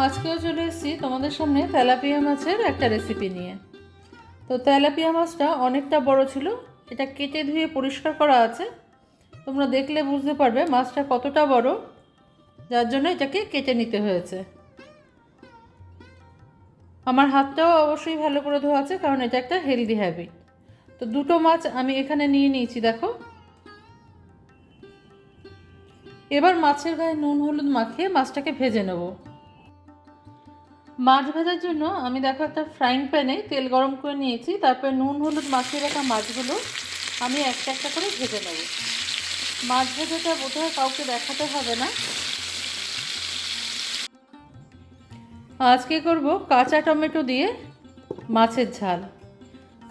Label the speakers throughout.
Speaker 1: আজকেও চলে এসেছি তোমাদের সামনে তেলাপিয়া মাছের একটা রেসিপি নিয়ে। তো তেলাপিয়া মাছটা অনেকটা বড় ছিল, এটা কেটে ধুয়ে পরিষ্কার করা আছে। তোমরা দেখলে বুঝতে পারবে মাছটা কতটা বড়, যার জন্য এটাকে কেটে নিতে হয়েছে। আমার হাতটাও অবশ্যই ভালো করে ধোয়া আছে, কারণ এটা একটা হেলদি হ্যাবিট তো দুটো মাছ আমি এখানে নিয়ে নিয়েছি, দেখো। এবার মাছের গায়ে নুন, হলুদ মাখিয়ে মাছটাকে ভেজে নেব। মাছ ভাজার জন্য আমি দেখো একটা ফ্রাইং প্যানে তেল গরম করে নিয়েছি, তারপর নুন, হলুদ মাখিয়ে রাখা মাছগুলো আমি একটা একটা করে ভেজে নেব। মাছ ভাজাটা বোধহয় কাউকে দেখাতে হবে না। আজকে করব কাঁচা টমেটো দিয়ে মাছের ঝাল।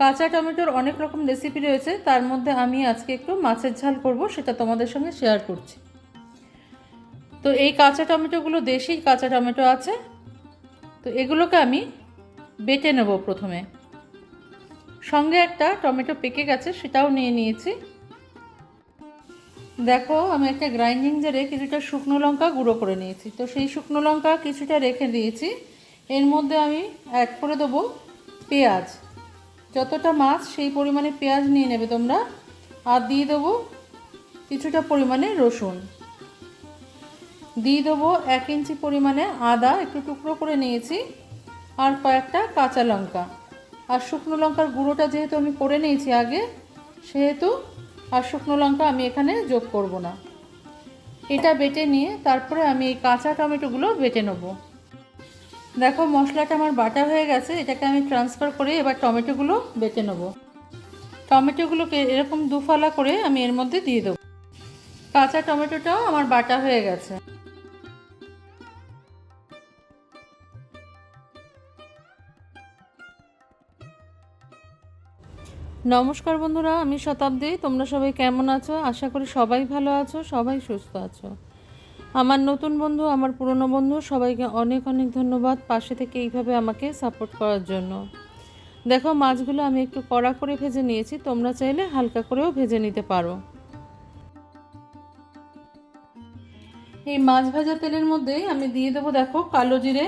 Speaker 1: কাঁচা টমেটোর অনেক রকম রেসিপি রয়েছে, তার মধ্যে আমি আজকে একটু মাছের ঝাল করব, সেটা তোমাদের সঙ্গে শেয়ার করছি। তো এই কাঁচা টমেটোগুলো দেশি কাঁচা টমেটো আছে তো এগুলোকে আমি বেটে নেব প্রথমে। সঙ্গে একটা টমেটো পেকে গেছে, সেটাও নিয়ে নিয়েছি। দেখো, আমি একটা গ্রাইন্ডিং জারে কিছুটা শুকনো লঙ্কা গুঁড়ো করে নিয়েছি। তো সেই শুকনো লঙ্কা কিছুটা রেখে দিয়েছি। এর মধ্যে আমি অ্যাড করে দেবো পেঁয়াজ। যতটা মাছ সেই পরিমাণে পেঁয়াজ নিয়ে নেবে তোমরা। আর দিয়ে দেবো কিছুটা পরিমাণে রসুন। দিয়ে দেবো এক ইঞ্চি পরিমাণে আদা, একটু টুকরো করে নিয়েছি, আর কয়েকটা কাঁচা লঙ্কা। আর শুকনো লঙ্কার গুঁড়োটা যেহেতু আমি করে নিয়েছি আগে, সেহেতু আর শুকনো লঙ্কা আমি এখানে যোগ করব না। এটা বেটে নিয়ে তারপরে আমি এই কাঁচা টমেটোগুলো বেটে নেব। দেখো, মশলাটা আমার বাটা হয়ে গেছে, এটাকে আমি ট্রান্সফার করে এবার টমেটোগুলো বেটে নেব। টমেটোগুলোকে এরকম দুফালা করে আমি এর মধ্যে দিয়ে দেবো। কাঁচা টমেটোটাও আমার বাটা হয়ে গেছে। নমস্কার বন্ধুরা, আমি শতাব্দী। তোমরা সবাই কেমন আছো? আশা করি সবাই ভালো আছো, সবাই সুস্থ আছো। আমার নতুন বন্ধু, আমার পুরনো বন্ধু, সবাইকে অনেক অনেক ধন্যবাদ পাশে থেকে এইভাবে আমাকে সাপোর্ট করার জন্য। দেখো, মাছগুলো আমি একটু কড়া করে ভেজে নিয়েছি, তোমরা চাইলে হালকা করেও ভেজে নিতে পারো। এই মাছ ভাজা তেলের মধ্যে আমি দিয়ে দেবো, দেখো, কালো জিরে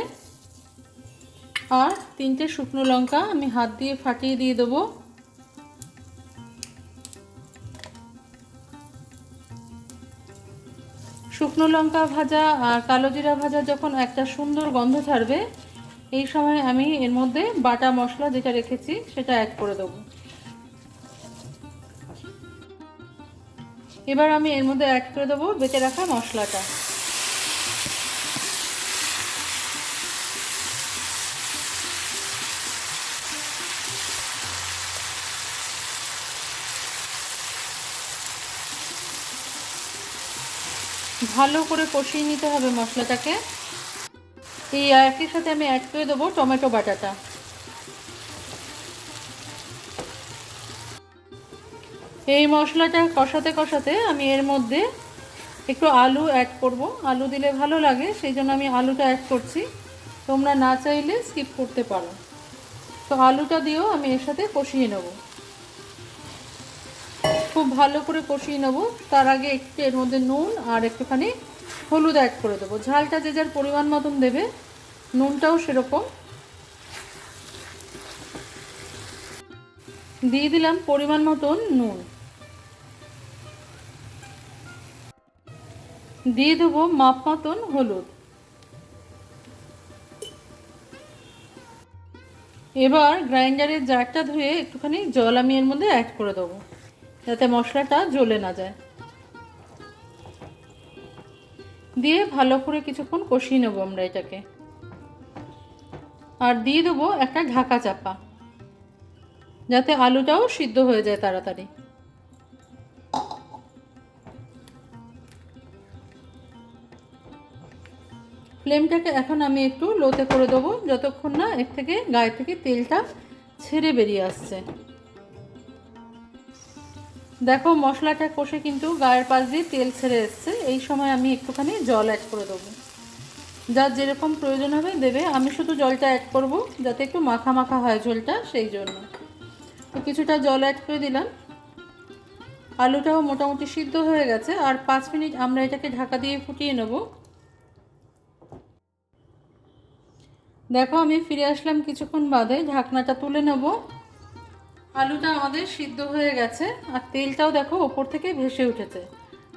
Speaker 1: আর তিনটে শুকনো লঙ্কা। আমি হাত দিয়ে ফাটিয়ে দিয়ে দেবো। শুকনো লঙ্কা ভাজা আর কালো জিরা ভাজা যখন একটা সুন্দর গন্ধ ছাড়বে, এই সময় আমি এর মধ্যে বাটা মশলা যেটা রেখেছি সেটা অ্যাড করে দেবো। এবার আমি এর মধ্যে অ্যাড করে দেবো বেঁচে রাখা মশলাটা। ভালো করে কষিয়ে নিতে হবে মশলাটাকে। এই একই সাথে আমি অ্যাড করে দেবো টমেটো বাটাটা। এই মশলাটা কষাতে কষাতে আমি এর মধ্যে একটু আলু অ্যাড করব। আলু দিলে ভালো লাগে, সেই জন্য আমি আলুটা অ্যাড করছি। তোমরা না চাইলে স্কিপ করতে পারো। তো আলুটা দিয়েও আমি এর সাথে কষিয়ে নেব। খুব ভালো করে কষিয়ে নেব। তার আগে একটু এর মধ্যে নুন আর একটুখানি হলুদ অ্যাড করে দেবো। ঝালটা যে যার পরিমাণ মতন দেবে, নুনটাও সেরকম। দিয়ে দিলাম পরিমাণ মতন নুন। দিয়ে দেবো মাপ মতন হলুদ। এবার গ্রাইন্ডারের জারটা ধুয়ে একটুখানি জল আমি এর মধ্যে অ্যাড করে দেবো। যাতে মশলাটা জ্বলে না যায়। দিয়ে ভালো করে কিছুক্ষণ কষিয়ে নেব আমরা এটাকে। আর দিয়ে দেবো একটা ঢাকা চাপা, যাতে আলুটাও সিদ্ধ হয়ে যায় তাড়াতাড়ি। ফ্লেমটাকে এখন আমি একটু লোতে করে দেবো, যতক্ষণ না এর থেকে গায়ে থেকে তেলটা ছেড়ে বেরিয়ে আসছে। দেখো, মশলাটা কষে কিন্তু গায়ের পাশ দিয়ে তেল ছেড়ে এসছে। এই সময় আমি একটুখানি জল অ্যাড করে দেবো। যার যেরকম প্রয়োজন হবে দেবে। আমি শুধু জলটা অ্যাড করব, যাতে একটু মাখা মাখা হয় ঝোলটা, সেই জন্য। তো কিছুটা জল অ্যাড করে দিলাম। আলুটাও মোটামুটি সিদ্ধ হয়ে গেছে। আর পাঁচ মিনিট আমরা এটাকে ঢাকা দিয়ে ফুটিয়ে নেব। দেখো, আমি ফিরে আসলাম কিছুক্ষণ বাদে। ঢাকনাটা তুলে নেব। আলুটা আমাদের সিদ্ধ হয়ে গেছে, আর তেলটাও দেখো ওপর থেকে ভেসে উঠেছে।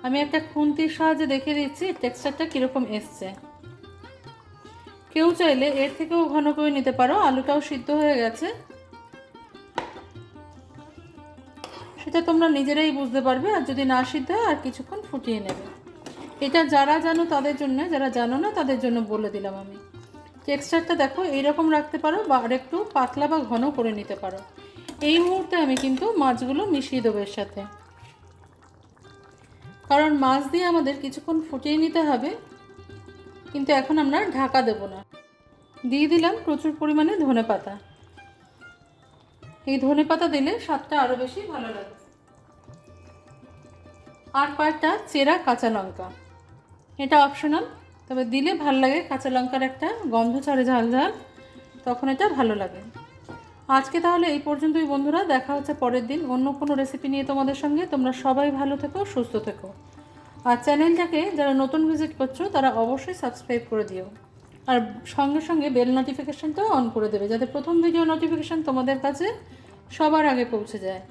Speaker 1: আমি একটা খুন্তির সাহায্যে দেখে দিচ্ছি, টেক্সচারটা কীরকম এসছে। কেউ চাইলে এর থেকেও ঘন করে নিতে পারো, আলুটাও সিদ্ধ হয়ে গেছে। সেটা তোমরা নিজেরাই বুঝতে পারবে, আর যদি না সিদ্ধ হয়, আর কিছুক্ষণ ফুটিয়ে নেবে। এটা যারা জানো তাদের জন্য, যারা জানো না তাদের জন্য বলে দিলাম আমি। টেক্সচারটা দেখো এইরকম রাখতে পারো, বা আরেকটু পাতলা বা ঘন করে নিতে পারো। এই মুহূর্তে আমি কিন্তু মাছগুলো মিশিয়ে দেবো এর সাথে। কারণ মাছ দিয়ে আমাদের কিছুক্ষণ ফুটিয়ে নিতে হবে, কিন্তু এখন আমরা ঢাকা দেব না। দিয়ে দিলাম প্রচুর পরিমাণে ধনে পাতা। এই ধনে পাতা দিলে স্বাদটা আরও বেশি ভালো লাগে। আর কয়েকটা চেরা কাঁচা লঙ্কা। এটা অপশনাল তবে দিলে ভালো লাগে কাঁচা লঙ্কার একটা গন্ধ ছাড়ে ঝাল ঝাল, তখন এটা ভালো লাগে। আজকে তাহলে এই পর্যন্তই বন্ধুরা, দেখা হচ্ছে পরের দিন অন্য কোনো রেসিপি নিয়ে তোমাদের সঙ্গে। তোমরা সবাই ভালো থেকো, সুস্থ থেকো। আর চ্যানেলটাকে যারা নতুন ভিজিট করছ, তারা অবশ্যই সাবস্ক্রাইব করে দিও। আর সঙ্গে সঙ্গে বেল নোটিফিকেশানটাও অন করে দেবে, যাতে প্রথম ভিডিও নোটিফিকেশান তোমাদের কাছে সবার আগে পৌঁছে যায়।